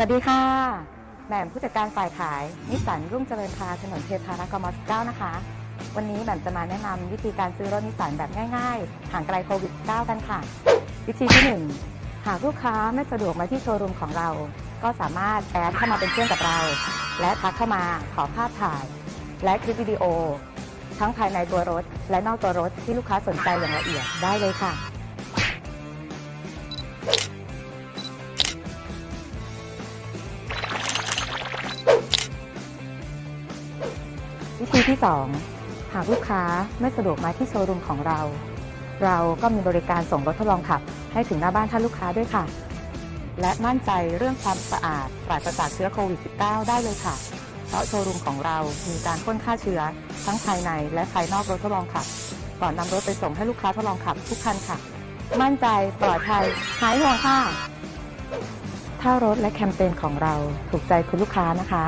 สวัสดีค่ะ แหม่มผู้จัดการฝ่ายขายนิสสันรุ่งเจริญพาถนนเทพารักม19นะคะ วันนี้แหม่มจะมาแนะนำวิธีการซื้อรถนิสสันแบบง่ายๆห่างไกลโควิด -19 กันค่ะ วิธีที่ 1 หากลูกค้าไม่สะดวกมาที่โชว์รูมของเรา ก็สามารถแอดเข้ามาเป็นเพื่อนกับเรา และทักเข้ามาขอภาพถ่าย และคลิปวิดีโอ ทั้งภายในตัวรถ และนอกตัวรถที่ลูกค้าสนใจอย่างละเอียดได้เลยค่ะ วิธีที่ 2 หากลูกค้าไม่สะดวกมาที่โชว์รูมของเรา เราก็มีบริการส่งรถทดลองขับ ให้ถึงหน้าบ้านท่านลูกค้าด้วยค่ะ และมั่นใจเรื่องความสะอาดปราศจากเชื้อโควิด -19 ได้เลยค่ะ เพราะโชว์รูมของเรามีการพ่นฆ่าเชื้อ ทั้งภายในและภายนอกรถทดลองขับ ก่อนนำรถไปส่งให้ลูกค้าทดลองขับทุกคันค่ะ มั่นใจปลอดภัยหายห่วงค่ะถ้ารถและแคมเปญของเราถูกใจคุณลูกค้านะคะ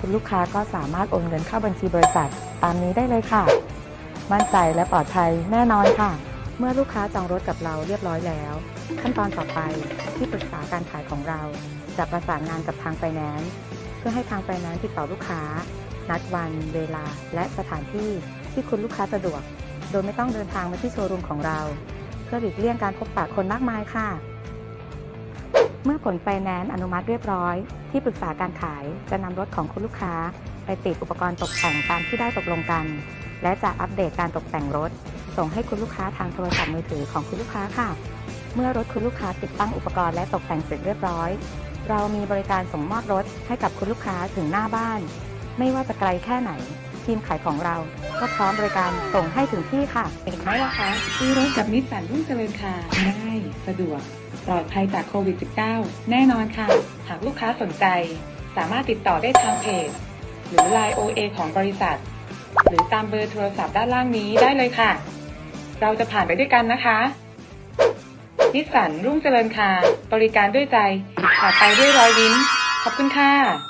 คุณลูกค้าก็สามารถโอนเงินเข้าบัญชีบริษัท ตามนี้ได้เลยค่ะ มั่นใจและปลอดภัยแน่นอนค่ะ เมื่อลูกค้าจองรถกับเราเรียบร้อยแล้ว ขั้นตอนต่อไปที่ปรึกษาการขายของเรา จะประสานงานกับทางไฟแนนซ์เพื่อให้ทางไฟแนนซ์ติดต่อลูกค้า นัดวัน เวลา และสถานที่ที่คุณลูกค้าสะดวก โดยไม่ต้องเดินทางมาที่โชว์รูมของเรา เพื่อหลีกเลี่ยงการพบปะคนมากมายค่ะ เมื่อผลไฟแนนซ์อนุมัติเรียบร้อย ที่ปรึกษาการขายจะนำรถของคุณลูกค้า ไปติดอุปกรณ์ตกแต่งตามที่ได้ตกลงกัน และจะอัปเดตการตกแต่งรถ ส่งให้คุณลูกค้าทางโทรศัพท์มือถือของคุณลูกค้าค่ะ เมื่อรถคุณลูกค้าติดตั้งอุปกรณ์และตกแต่งเสร็จเรียบร้อย เรามีบริการส่งมอบรถให้กับคุณลูกค้าถึงหน้าบ้าน ไม่ว่าจะไกลแค่ไหน ทีมขายของเรา ก็พร้อมบริการส่งให้ถึงที่ค่ะ เห็นไหมล่ะคะซื้อรถกับนิสสันรุ่งเจริญค่ะง่ายสะดวก ปลอดภัยจากโควิด -19 แน่นอนค่ะ หากลูกค้าสนใจ สามารถติดต่อได้ทางเพจ หรือ Line OA ของบริษัท หรือตามเบอร์โทรศัพท์ด้านล่างนี้ได้เลยค่ะ เราจะผ่านไปด้วยกันนะคะนิสสันรุ่งเจริญค่ะ บริการด้วยใจผ่านไปด้วยรอยยิ้มขอบคุณค่ะ